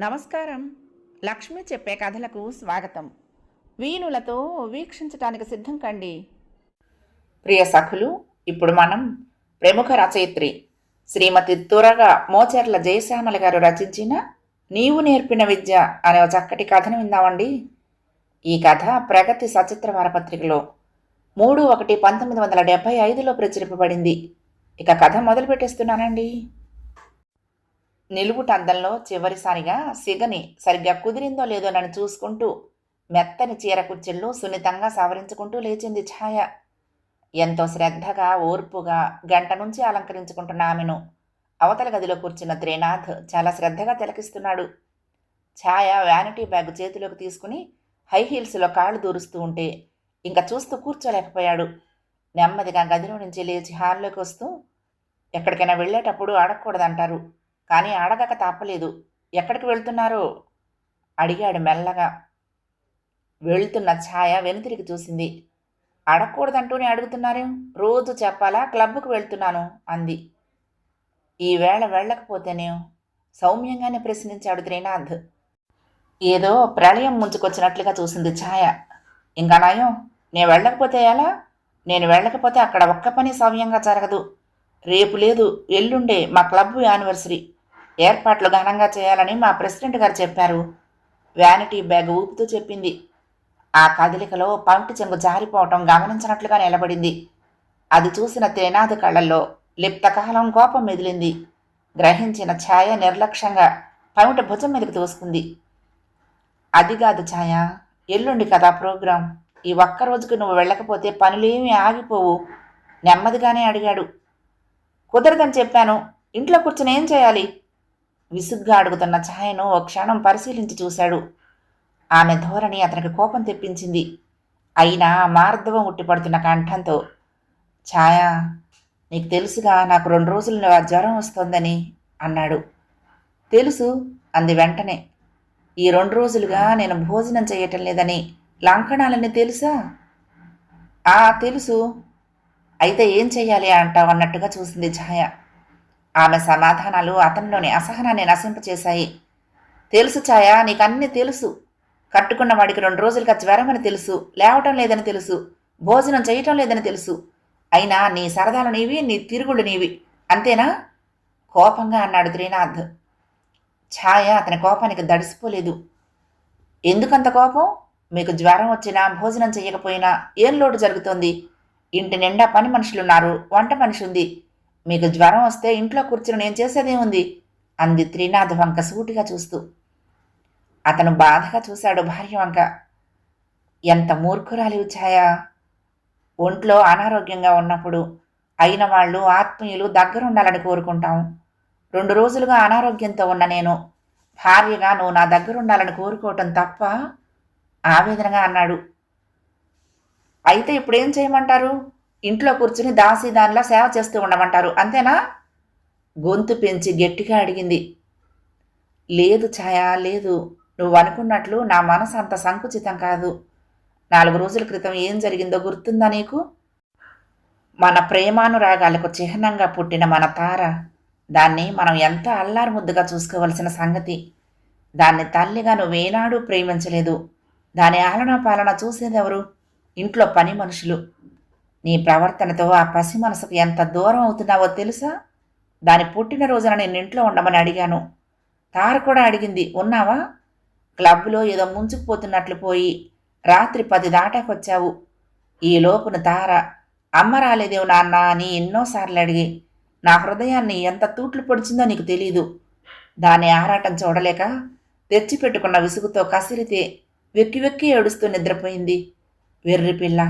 నమస్కారం. లక్ష్మి చెప్పే కథలకు స్వాగతం. వీణులతో వీక్షించటానికి సిద్ధం కండి. ప్రియ సఖులు ఇప్పుడు మనం ప్రముఖ రచయిత్రి శ్రీమతి తురగా మోచర్ల జయశ్యామల గారు రచించిన నీవు నేర్పిన విద్య అనే ఒక చక్కటి కథను విందామండి. ఈ కథ ప్రగతి సచిత్ర వారపత్రికలో మూడు ఒకటి పంతొమ్మిది వందల డెబ్బై ఐదులో ప్రచురింపబడింది. ఇక కథ మొదలు పెట్టేస్తున్నానండి నిలువుటద్దంలో చివరిసారిగా సిగని సరిగ్గా కుదిరిందో లేదో నన్ను చూసుకుంటూ మెత్తని చీర కుర్చీల్లో సున్నితంగా సవరించుకుంటూ లేచింది ఛాయ. ఎంతో శ్రద్ధగా ఓర్పుగా గంట నుంచి అలంకరించుకుంటున్న ఆమెను అవతల గదిలో కూర్చున్న త్రినాథ్ చాలా శ్రద్ధగా తిలకిస్తున్నాడు. ఛాయ వ్యానిటీ బ్యాగ్ చేతిలోకి తీసుకుని హై హీల్స్లో కాళ్ళు దూరుస్తూ ఉంటే ఇంకా చూస్తూ కూర్చోలేకపోయాడు. నెమ్మదిగా గదిలో నుంచి లేచి హాల్లోకి వస్తూ ఎక్కడికైనా వెళ్ళేటప్పుడు అడగకూడదంటారు. కానీ అడగక తప్పలేదు ఎక్కడికి వెళ్తున్నారో? అడిగాడు మెల్లగా. వెళ్తున్న ఛాయ వెనుతిరిగి చూసింది. అడగకూడదంటూనే అడుగుతున్నారే? రోజు చెప్పాలా? క్లబ్కు వెళ్తున్నాను అంది. ఈవేళ వెళ్ళకపోతేనే? సౌమ్యంగానే ప్రశ్నించాడు త్రినాథ్. ఏదో ప్రళయం ముంచుకొచ్చినట్లుగా చూసింది ఛాయ. ఇంకా నయం. నేను వెళ్ళకపోతే ఎలా? నేను వెళ్ళకపోతే అక్కడ ఒక్క పని సవ్యంగా జరగదు. రేపు లేదు ఎల్లుండే మా క్లబ్ యానివర్సరీ. ఏర్పాట్లు ఘనంగా చేయాలని మా ప్రెసిడెంట్ గారు చెప్పారు. వ్యానిటీ బ్యాగ్ ఊపుతూ చెప్పింది. ఆ కదలికలో పంటి చెంగు జారిపోవటం గమనించినట్లుగా నిలబడింది. అది చూసిన త్రినాథ్ కళ్ళల్లో లిప్తకాలం కోపం మెదిలింది. గ్రహించిన ఛాయ నిర్లక్ష్యంగా పమిట భుజం మీదకి తోసుకుంది. అది కాదు ఛాయ ఎల్లుండి కదా ప్రోగ్రాం. ఈ ఒక్క రోజుకి నువ్వు వెళ్ళకపోతే పనులేమీ ఆగిపోవు నెమ్మదిగానే అడిగాడు. కుదరదని చెప్పాను. ఇంట్లో కూర్చుని ఏం చేయాలి? విసుగ్గా అడుగుతున్న ఛాయను ఓ క్షణం పరిశీలించి చూశాడు. ఆమె ధోరణి అతనికి కోపం తెప్పించింది. అయినా మార్ధవం ఉట్టిపడుతున్న కంఠంతో ఛాయ నీకు తెలుసుగా నాకు రెండు రోజుల జ్వరం వస్తోందని అన్నాడు. తెలుసు అంది వెంటనే. ఈ రెండు రోజులుగా నేను భోజనం చేయటం లేదని లంకణాలని తెలుసా? ఆ తెలుసు. అయితే ఏం చెయ్యాలి అంటావు? అన్నట్టుగా చూసింది ఛాయ. ఆమె సమాధానాలు అతనిలోని అసహనాన్ని నశింపచేశాయి. తెలుసు ఛాయా నీకన్నీ తెలుసు. కట్టుకున్న వాడికి రెండు రోజులుగా జ్వరం అని తెలుసు. లేవటం లేదని తెలుసు. భోజనం చేయటం లేదని తెలుసు. అయినా నీ సరదాలు నీవి నీ తిరుగుళ్ళు నీవి. అంతేనా? కోపంగా అన్నాడు త్రినాథ్. ఛాయ అతని కోపానికి దడిసిపోలేదు. ఎందుకంత కోపం? మీకు జ్వరం వచ్చినా భోజనం చేయకపోయినా ఏం లోటు జరుగుతోంది? ఇంటి నిండా పని మనుషులున్నారు వంట మనిషి ఉంది. మీకు జ్వరం వస్తే ఇంట్లో కూర్చుని నేను చేసేదేముంది అంది త్రినాథ్ వంక సూటిగా చూస్తూ. అతను బాధగా చూశాడు భార్య వంక. ఎంత మూర్ఖురాలి ఛాయా ఒంట్లో అనారోగ్యంగా ఉన్నప్పుడు అయిన వాళ్ళు ఆత్మీయులు దగ్గరుండాలని కోరుకుంటాం. రెండు రోజులుగా అనారోగ్యంతో ఉన్న నేను. భార్యగా నువ్వు నా దగ్గరుండాలని కోరుకోవటం తప్ప ఆవేదనగా అన్నాడు. అయితే ఇప్పుడు ఏం చేయమంటారు? ఇంట్లో కూర్చుని దాసి దానిలా సేవ చేస్తూ ఉండమంటారు. అంతేనా? గొంతు పెంచి గట్టిగా అడిగింది. లేదు ఛాయ లేదు. నువ్వు అనుకున్నట్లు నా మనసు అంత సంకుచితం కాదు. నాలుగు రోజుల క్రితం ఏం జరిగిందో గుర్తుందా నీకు? మన ప్రేమానురాగాలకు చిహ్నంగా పుట్టిన మన తార దాన్ని మనం ఎంత అల్లారు ముద్దుగా చూసుకోవలసిన సంగతి. దాన్ని తల్లిగా నువ్వేనాడూ ప్రేమించలేదు. దాని ఆలనా పాలన చూసేదెవరు? ఇంట్లో పని మనుషులు. నీ ప్రవర్తనతో ఆ పసి మనసుకు ఎంత దూరం అవుతున్నావో తెలుసా? దాని పుట్టినరోజున నేను ఇంట్లో ఉండమని అడిగాను. తార కూడా అడిగింది. ఉన్నావా? క్లబ్లో ఏదో ముంచుకుపోతున్నట్లు పోయి రాత్రి పది దాటాకొచ్చావు. ఈ లోపున తార అమ్మ రాలేదేవు నాన్న అని ఎన్నోసార్లు అడిగి నా హృదయాన్ని ఎంత తూట్లు పొడిచిందో నీకు తెలీదు. దాని ఆరాటం చూడలేక తెచ్చిపెట్టుకున్న విసుగుతో కసిరితే వెక్కి వెక్కి ఏడుస్తూ నిద్రపోయింది. వెర్రి పిల్ల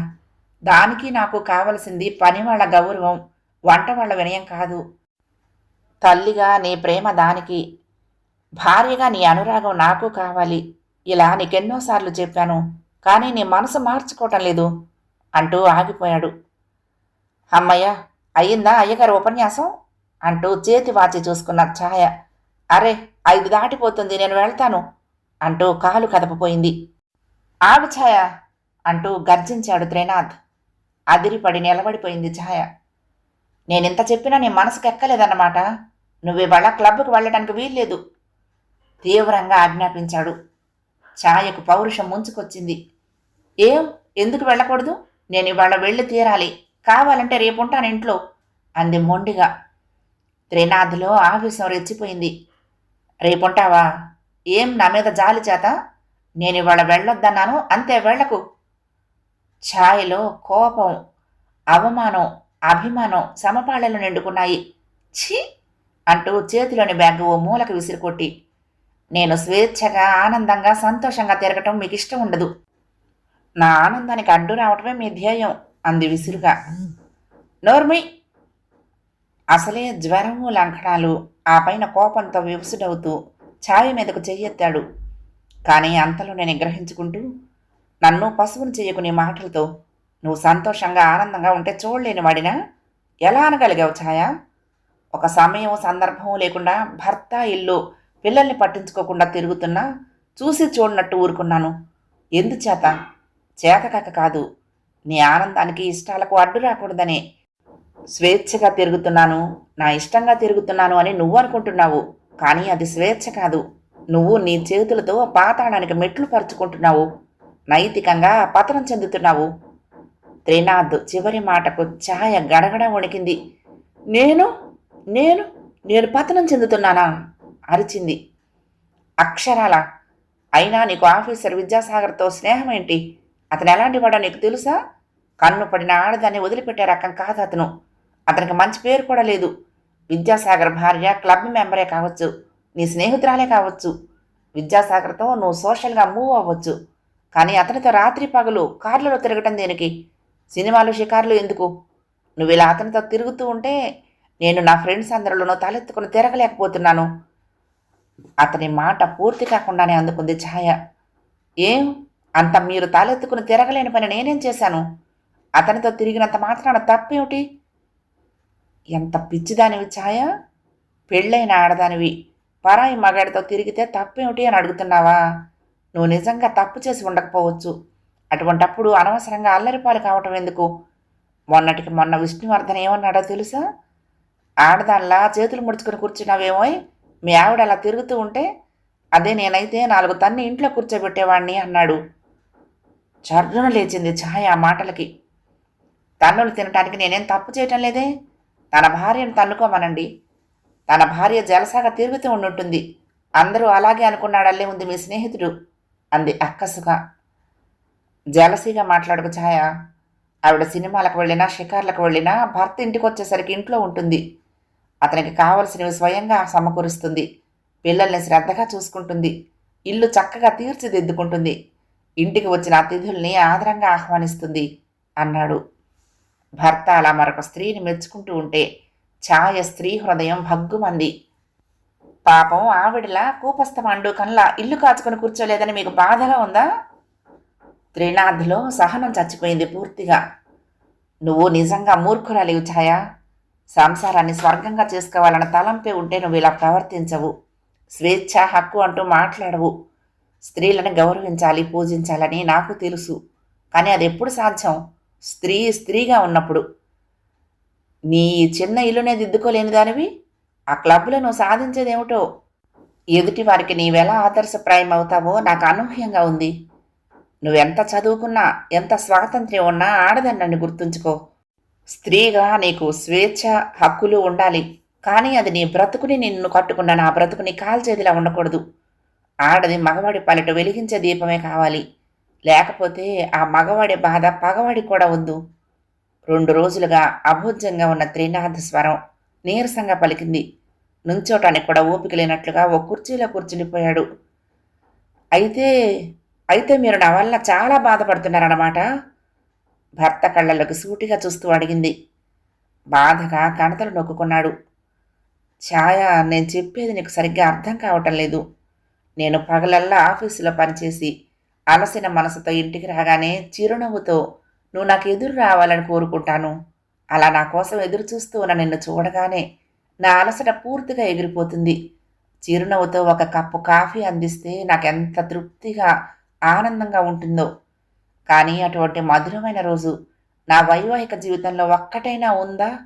దానికి నాకు కావలసింది పని వాళ్ళ గౌరవం వంట వాళ్ళ వినయం కాదు. తల్లిగా నీ ప్రేమ దానికి భార్యగా నీ అనురాగం నాకు కావాలి. ఇలా నీకెన్నోసార్లు చెప్పాను కానీ నీ మనసు మార్చుకోవటం లేదు అంటూ ఆగిపోయాడు. అమ్మయ్య అయ్యిందా అయ్యగారు ఉపన్యాసం? అంటూ చేతి వాచి చూసుకున్న ఛాయ. అరే ఐదు దాటిపోతుంది నేను వెళ్తాను అంటూ కాలు కదపపోయింది. ఆగు ఛాయ అంటూ గర్జించాడు త్రినాథ్. అదిరిపడి నిలబడిపోయింది ఛాయ. నేనింత చెప్పినా నీ మనసుకు ఎక్కలేదన్నమాట. నువ్వు ఇవాళ క్లబ్కు వెళ్ళడానికి వీల్లేదు. తీవ్రంగా ఆజ్ఞాపించాడు. ఛాయకు పౌరుషం ముంచుకొచ్చింది. ఏం? ఎందుకు వెళ్ళకూడదు? నేను ఇవాళ వెళ్ళి తీరాలి. కావాలంటే రేపుంటాను ఇంట్లో అంది మొండిగా. త్రినాథ్లో ఆవేశం రెచ్చిపోయింది. రేపుంటావా? ఏం నా మీద జాలి చేత? నేను ఇవాళ వెళ్ళొద్దన్నాను అంతే వెళ్ళకు. ఛాయలో కోపం అవమానం అభిమానం సమపాళలు నిండుకున్నాయి. ఛీ! అంటూ చేతిలోని బ్యాగ్ ఓ మూలకు విసిరికొట్టి నేను స్వేచ్ఛగా ఆనందంగా సంతోషంగా తిరగటం మీకు ఇష్టం ఉండదు. నా ఆనందానికి అడ్డు రావటమే మీ ధ్యేయం అంది విసురుగా. నోర్మి! అసలే జ్వరము లంకణాలు ఆ పైన కోపంతో వివసుడవుతూ ఛాయ మీదకు చెయ్యెత్తాడు. కానీ అంతలో నేను నిగ్రహించుకుంటూ నన్ను పశువుని చేయకునే మాటలతో నువ్వు సంతోషంగా ఆనందంగా ఉంటే చూడలేని వాడినా? ఎలా అనగలిగావు ఛాయా? ఒక సమయం సందర్భం లేకుండా భర్త ఇల్లు పిల్లల్ని పట్టించుకోకుండా తిరుగుతున్నా చూసి చూడనట్టు ఊరుకున్నాను. ఎందుచేత? చేతకాక కాదు. నీ ఆనందానికి ఇష్టాలకు అడ్డు రాకూడదనే స్వేచ్ఛగా తిరుగుతున్నాను. నా ఇష్టంగా తిరుగుతున్నాను అని నువ్వు అనుకుంటున్నావు. కానీ అది స్వేచ్ఛ కాదు. నువ్వు నీ చేతులతో పాతాళానికి మెట్లు పరుచుకుంటున్నావు. నైతికంగా పతనం చెందుతున్నావు. త్రినాథ్ చివరి మాటకు ఛాయ గడగడ వణికింది. నేను? నేను? నేను పతనం చెందుతున్నానా? అరిచింది. అక్షరాల అయినా నీకు ఆఫీసర్ విద్యాసాగర్తో స్నేహం ఏంటి అతను ఎలాంటి వాడో నీకు తెలుసా? కన్ను పడిన ఆడదాన్ని వదిలిపెట్టే రకం కాదు అతను. అతనికి మంచి పేరు కూడా లేదు. విద్యాసాగర్ భార్య క్లబ్ మెంబరే కావచ్చు. నీ స్నేహితురాలే కావచ్చు. విద్యాసాగర్తో నువ్వు సోషల్గా మూవ్ అవ్వచ్చు. కానీ అతనితో రాత్రి పగలు కార్లలో తిరగటం దేనికి? సినిమాలు షికార్లు ఎందుకు? నువ్వు ఇలా అతనితో తిరుగుతూ ఉంటే నేను నా ఫ్రెండ్స్ అందరిలోనూ తలెత్తుకుని తిరగలేకపోతున్నాను. అతని మాట పూర్తి కాకుండానే అందుకుంది ఛాయ. ఏం? అంత మీరు తలెత్తుకుని తిరగలేని పని నేనేం చేశాను? అతనితో తిరిగినంత మాత్రాన తప్పేమిటి? ఎంత పిచ్చిదానివి ఛాయ? పెళ్ళైన ఆడదానివి. పరాయి మగాడితో తిరిగితే తప్పేమిటి అని అడుగుతున్నావా? నువ్వు నిజంగా తప్పు చేసి ఉండకపోవచ్చు. అటువంటప్పుడు అనవసరంగా అల్లరిపాలు కావటం ఎందుకు? మొన్నటికి మొన్న విష్ణువర్ధన్ ఏమన్నాడో తెలుసా? ఆడదానిలా చేతులు ముడుచుకొని కూర్చున్నావేమో మీ ఆవిడ అలా తిరుగుతూ ఉంటే అదే నేనైతే నాలుగు తన్ని ఇంట్లో కూర్చోబెట్టేవాణ్ణి అన్నాడు. చర్రున లేచింది ఛాయ ఆ మాటలకి. తన్నులు తినటానికి నేనేం తప్పు చేయటం లేదే? తన భార్యను తన్నుకోమనండి. తన భార్య జలసాగా తిరుగుతూ ఉండుంటుంది. అందరూ అలాగే అనుకున్నాడల్లే ఉంది మీ స్నేహితుడు. అంది అక్కసుగా. జలసీగా మాట్లాడుకు ఛాయ? ఆవిడ సినిమాలకు వెళ్ళినా షికార్లకు వెళ్ళినా భర్త ఇంటికి వచ్చేసరికి ఇంట్లో ఉంటుంది. అతనికి కావలసినవి స్వయంగా సమకూరుస్తుంది. పిల్లల్ని శ్రద్ధగా చూసుకుంటుంది. ఇల్లు చక్కగా తీర్చిదిద్దుకుంటుంది. ఇంటికి వచ్చిన అతిథుల్ని ఆదరంగా ఆహ్వానిస్తుంది అన్నాడు. భర్త అలా మరొక స్త్రీని మెచ్చుకుంటూ ఉంటే ఛాయ స్త్రీ హృదయం భగ్గుమంది. పాపం ఆవిడలా కూపస్థమండు కల్లా ఇల్లు కాచుకొని కూర్చోలేదని మీకు బాధగా ఉందా? త్రినాథ్లో సహనం చచ్చిపోయింది పూర్తిగా. నువ్వు నిజంగా మూర్ఖురాలివి ఛాయా సంసారాన్ని స్వర్గంగా చేసుకోవాలన్న తలంపే ఉంటే నువ్వు ఇలా ప్రవర్తించవు. స్వేచ్ఛ హక్కు అంటూ మాట్లాడవు. స్త్రీలను గౌరవించాలి పూజించాలని నాకు తెలుసు. కానీ అది ఎప్పుడు సాధ్యం? స్త్రీ స్త్రీగా ఉన్నప్పుడు. నీ చిన్న ఇల్లునే దిద్దుకోలేని దానివి? ఆ క్లబ్లను నువ్వు సాధించేదేమిటో? ఎదుటి వారికి నీవెలా ఆదర్శప్రాయం అవుతావో నాకు అనూహ్యంగా ఉంది. నువ్వెంత చదువుకున్నా ఎంత స్వాతంత్ర్యం ఉన్నా ఆడదన్నని గుర్తుంచుకో. స్త్రీగా నీకు స్వేచ్ఛ హక్కులు ఉండాలి. కానీ అది నీ బ్రతుకుని నిన్ను కట్టుకున్న నా బ్రతుకుని కాల్చేదిలా ఉండకూడదు. ఆడది మగవాడి పాలిట వెలిగించే దీపమే కావాలి. లేకపోతే ఆ మగవాడి బాధ పగవాడి కూడా వద్దు. రెండు రోజులుగా అభోజ్యంగా ఉన్న త్రినాథ స్వరం నీరసంగా పలికింది. నుంచోటానికి కూడా ఓపిక లేనట్లుగా ఓ కుర్చీలో కూర్చునిపోయాడు అయితే అయితే మీరు నా వల్ల చాలా బాధపడుతున్నారన్నమాట? భర్త కళ్ళలోకి సూటిగా చూస్తూ అడిగింది. బాధగా కణతలు నొక్కుకున్నాడు. ఛాయ నేను చెప్పేది నీకు సరిగ్గా అర్థం కావటం లేదు. నేను పగలల్లా ఆఫీసులో పనిచేసి అలసిన మనసుతో ఇంటికి రాగానే చిరునవ్వుతో నువ్వు నాకు ఎదురు రావాలని కోరుకుంటాను. అలా నా కోసం ఎదురు చూస్తూ ఉన్న నిన్ను చూడగానే నా అలసట పూర్తిగా ఎగిరిపోతుంది. చిరునవ్వుతో ఒక కప్పు కాఫీ అందిస్తే నాకెంత తృప్తిగా ఆనందంగా ఉంటుందో. కానీ అటువంటి మధురమైన రోజు నా వైవాహిక జీవితంలో ఒక్కటైనా ఉందా?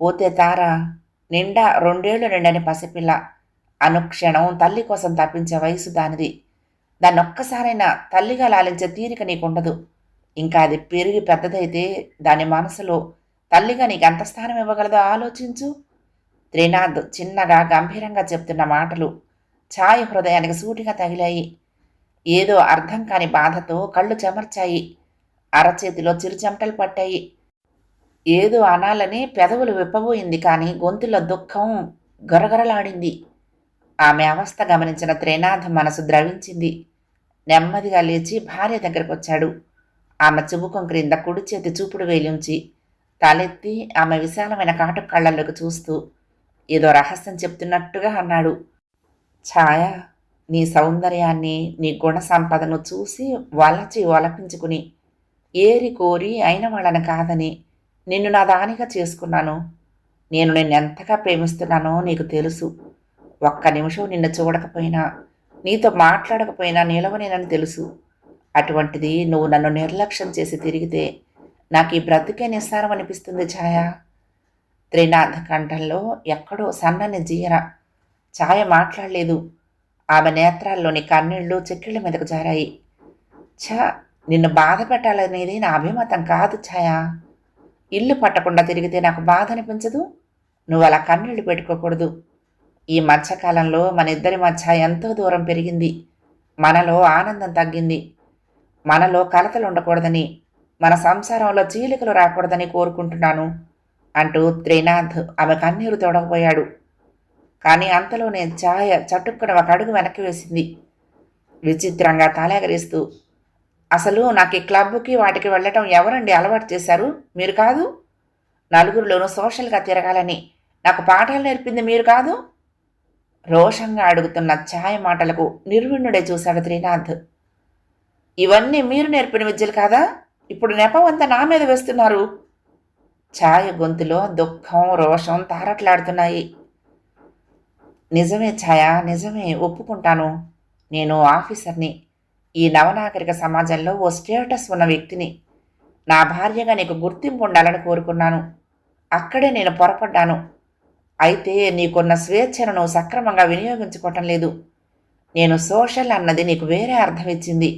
పోతే తార నిండా రెండేళ్ళు నిండని పసిపిల్ల. అనుక్షణం తల్లి కోసం తప్పించే వయసు దానిది. దాన్ని ఒక్కసారైనా తల్లిగా లాలించే తీరిక నీకుండదు. ఇంకా అది పెరిగి పెద్దదైతే దాని మనసులో తల్లిగా నీకు ఎంత స్థానం ఇవ్వగలదో ఆలోచించు. త్రినాథ్ చిన్నగా గంభీరంగా చెప్తున్న మాటలు ఛాయ హృదయానికి సూటిగా తగిలాయి. ఏదో అర్థం కాని బాధతో కళ్ళు చెమర్చాయి. అరచేతిలో చిరుచెమటలు పట్టాయి. ఏదో అనాలని పెదవులు విప్పబోయింది కానీ గొంతులో దుఃఖం గరగరలాడింది. ఆమె అవస్థ గమనించిన త్రినాథ్ మనసు ద్రవించింది. నెమ్మదిగా లేచి భార్య దగ్గరకు వచ్చాడు ఆమె చుబుకం క్రింద కుడి చేతి చూపుడు వేలుంచి తలెత్తి ఆమె విశాలమైన కాటు కళ్ళల్లోకి చూస్తూ ఏదో రహస్యం చెప్తున్నట్టుగా అన్నాడు. ఛాయ నీ సౌందర్యాన్ని నీ గుణ సంపదను చూసి వలచి వలపించుకుని ఏరి కోరి అయిన వాళ్ళని కాదని నిన్ను నా దానిగా చేసుకున్నాను. నేను నిన్ను ఎంతగా ప్రేమిస్తున్నానో నీకు తెలుసు. ఒక్క నిమిషం నిన్ను చూడకపోయినా నీతో మాట్లాడకపోయినా నిలవనేనని తెలుసు. అటువంటిది నువ్వు నన్ను నిర్లక్ష్యం చేసి తిరిగితే నాకు ఈ బ్రతికే నిస్సారం అనిపిస్తుంది ఛాయ. త్రినాథ కంఠంలో ఎక్కడో సన్నని జీర. ఛాయ మాట్లాడలేదు. ఆమె నేత్రాల్లోని కన్నీళ్ళు చెక్కిళ్ళ మీదకు జారాయి. ఛ నిన్ను బాధ పెట్టాలనేది నా అభిమతం కాదు ఛాయ. ఇల్లు పట్టకుండా తిరిగితే నాకు బాధ అనిపించదు. నువ్వు అలా కన్నీళ్ళు పెట్టుకోకూడదు. ఈ మధ్యకాలంలో మన ఇద్దరి మధ్య ఎంతో దూరం పెరిగింది. మనలో ఆనందం తగ్గింది. మనలో కలతలు ఉండకూడదని మన సంసారంలో చీలికలు రాకూడదని కోరుకుంటున్నాను. అంటూ త్రినాథ్ ఆమె కన్నీరు తొడగబోయాడు కానీ అంతలోనే ఛాయ చటుక్కున ఒక అడుగు వెనక్కి వేసింది. విచిత్రంగా తలెగరిస్తూ అసలు నాకు ఈ క్లబ్కి వాటికి వెళ్ళటం ఎవరండి అలవాటు చేశారు? మీరు కాదు? నలుగురిలోనూ సోషల్గా తిరగాలని. నాకు పాఠాలు నేర్పింది మీరు కాదు? రోషంగా అడుగుతున్న ఛాయ మాటలకు నిర్విణ్ణుడే చూశాడు త్రినాథ్. ఇవన్నీ మీరు నేర్పిన విద్యలు కాదా? ఇప్పుడు నెపం అంతా నా మీద వేస్తున్నారు. ఛాయ గొంతులో దుఃఖం రోషం తారట్లాడుతున్నాయి. నిజమే ఛాయ నిజమే ఒప్పుకుంటాను. నేను ఆఫీసర్ని. ఈ నవనాగరిక సమాజంలో ఓ స్టేటస్ ఉన్న వ్యక్తిని. నా భార్యగా నీకు గుర్తింపు ఉండాలని కోరుకున్నాను. అక్కడే నేను పొరపడ్డాను. అయితే నీకున్న స్వేచ్ఛను నువ్వు సక్రమంగా వినియోగించుకోవటం లేదు. నేను సోషల్ అన్నది నీకు వేరే అర్థం ఇచ్చింది.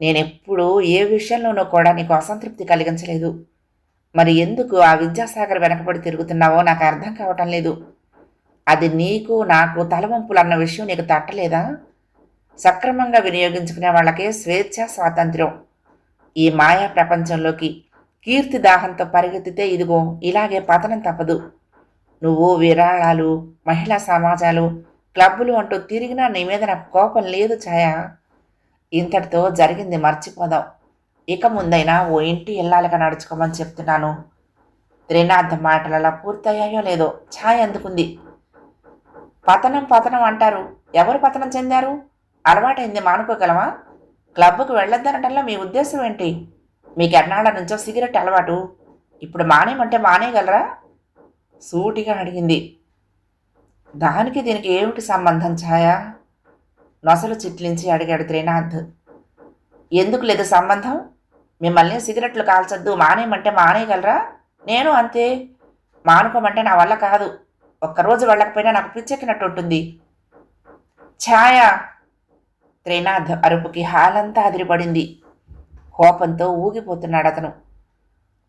నేనెప్పుడూ ఏ విషయంలోనూ కూడా నీకు అసంతృప్తి కలిగించలేదు. మరి ఎందుకు ఆ విద్యాసాగర్ వెనకబడి తిరుగుతున్నావో నాకు అర్థం కావటం లేదు. అది నీకు నాకు తలవంపులు అన్న విషయం నీకు తట్టలేదా? సక్రమంగా వినియోగించుకునే వాళ్ళకే స్వేచ్ఛ స్వాతంత్ర్యం. ఈ మాయా ప్రపంచంలోకి కీర్తి దాహంతో పరిగెత్తితే ఇదిగో ఇలాగే పతనం తప్పదు. నువ్వు విరాళాలు మహిళా సమాజాలు క్లబ్బులు అంటూ తిరిగినా నీ మీద నాకు కోపం లేదు ఛాయ. ఇంతటితో జరిగింది మర్చిపోదాం. ఇక ముందైనా ఓ ఇంటి ఇల్లాలుగా నడుచుకోమని చెప్తున్నాను. త్రినాథ్ మాటలలా పూర్తయ్యాయో లేదో ఛాయ్ అందుకుంది. పతనం పతనం అంటారు. ఎవరు పతనం చెందారు? అలవాటైంది మానుకోగలమా? క్లబ్కు వెళ్ళొద్దనటంలో మీ ఉద్దేశం ఏంటి? మీకు ఎన్నాళ్ళ నుంచో సిగరెట్ అలవాటు. ఇప్పుడు మానేయమంటే మానేయగలరా? సూటిగా అడిగింది. దానికి దీనికి ఏమిటి సంబంధం ఛాయ? నొసలు చిట్లించి అడిగాడు త్రినాథ్. ఎందుకు లేదు సంబంధం? మిమ్మల్ని సిగరెట్లు కాల్చొద్దు. మానేయమంటే మానేయగలరా? నేను అంతే. మానుకోమంటే నా వల్ల కాదు. ఒక్కరోజు వెళ్ళకపోయినా నాకు పిచ్చెక్కినట్టు ఉంటుంది. ఛాయ! త్రినాథ్ అరుపుకి హాలంతా అదిరిపడింది. కోపంతో ఊగిపోతున్నాడు అతను.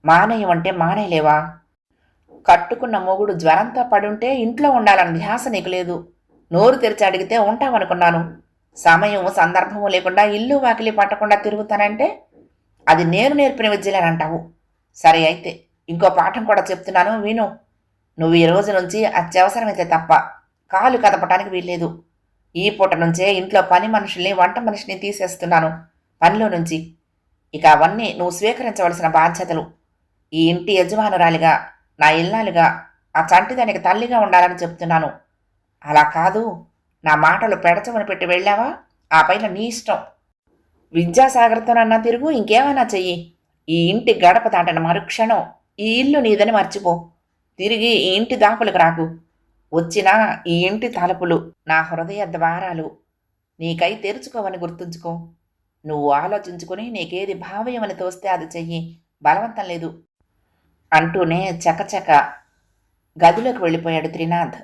మానేయమంటే మానేయలేవా? కట్టుకున్న మొగుడు జ్వరంతో పడుంటే ఇంట్లో ఉండాలన్న ధ్యాస నీకు లేదు. నోరు తెరిచి అడిగితే ఉంటామనుకున్నాను సమయం సందర్భము లేకుండా ఇల్లు వాకిలి పట్టకుండా తిరుగుతానంటే అది నేను నేర్పిన విద్యలేనంటావు సరే అయితే ఇంకో పాఠం కూడా చెప్తున్నాను విను. నువ్వు ఈ రోజు నుంచి అత్యవసరమైతే తప్ప కాలు కదపటానికి వీల్లేదు. ఈ పూట నుంచే ఇంట్లో పని మనుషుల్ని వంట మనిషిని తీసేస్తున్నాను. పనిలో నుంచి. ఇక అవన్నీ నువ్వు స్వీకరించవలసిన బాధ్యతలు. ఈ ఇంటి యజమానురాలిగా నా ఇల్లాలుగా ఆ చంటిదానికి తల్లిగా ఉండాలని చెప్తున్నాను. అలా కాదు. నా మాటలు పెడచమని పెట్టి వెళ్ళావా? ఆ పైన నీ ఇష్టం. విద్యాసాగర్తోనన్నా తిరుగు ఇంకేమైనా చెయ్యి. ఈ ఇంటి గడప దాటిన మరుక్షణం ఈ ఇల్లు నీదని మర్చిపో. తిరిగి ఈ ఇంటి దాపులకు రాకు. వచ్చినా ఈ ఇంటి తలుపులు నా హృదయ ద్వారాలు. నీకై తెరుచుకోవని గుర్తుంచుకో. నువ్వు ఆలోచించుకుని నీకేది భావ్యమని తోస్తే అది చెయ్యి. బలవంతం లేదు. అంటూనే చకచక గదిలోకి వెళ్ళిపోయాడు త్రినాథ్.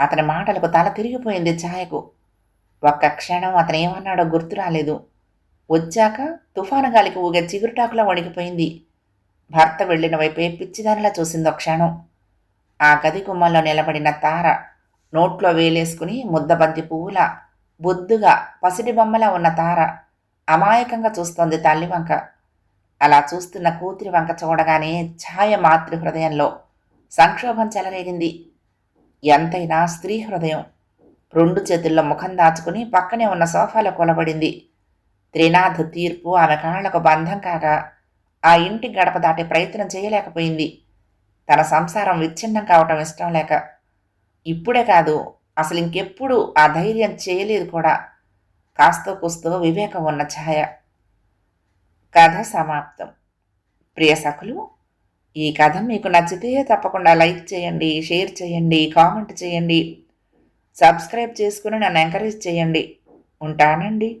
అతని మాటలకు తల తిరిగిపోయింది ఛాయకు. ఒక్క క్షణం అతను ఏమన్నాడో గుర్తు రాలేదు. వచ్చాక తుఫాను గాలికి ఊగే చిగురుటాకులా వణికిపోయింది. భర్త వెళ్ళిన వైపే పిచ్చిదానిలా చూసింది క్షణం. ఆ గది గుమ్మంలో నిలబడిన తార నోట్లో వేలేసుకుని ముద్దబంతి పువ్వుల బొద్దుగా పసిడి బొమ్మలా ఉన్న తార అమాయకంగా చూస్తోంది తల్లి వంక. అలా చూస్తున్న కూతురి వంక చూడగానే ఛాయ మాతృ హృదయంలో సంక్షోభం చెలరేగింది. ఎంతైనా స్త్రీ హృదయం. రెండు చేతుల్లో ముఖం దాచుకుని పక్కనే ఉన్న సోఫాలో కొలబడింది. త్రినాథ్ తీర్పు ఆమె కాళ్ళకు బంధం కాక ఆ ఇంటి గడప దాటే ప్రయత్నం చేయలేకపోయింది. తన సంసారం విచ్ఛిన్నం కావటం ఇష్టం లేక. ఇప్పుడే కాదు అసలు ఇంకెప్పుడు ఆ ధైర్యం చేయలేదు కూడా. కాస్తో కూస్తో వివేకం ఉన్న ఛాయ. కథ సమాప్తం. ప్రియ సఖులు ఈ కథ మీకు నచ్చితే తప్పకుండా లైక్ చేయండి షేర్ చేయండి కామెంట్ చేయండి. సబ్స్క్రైబ్ చేసుకుని నన్ను ఎంకరేజ్ చేయండి. ఉంటానండి.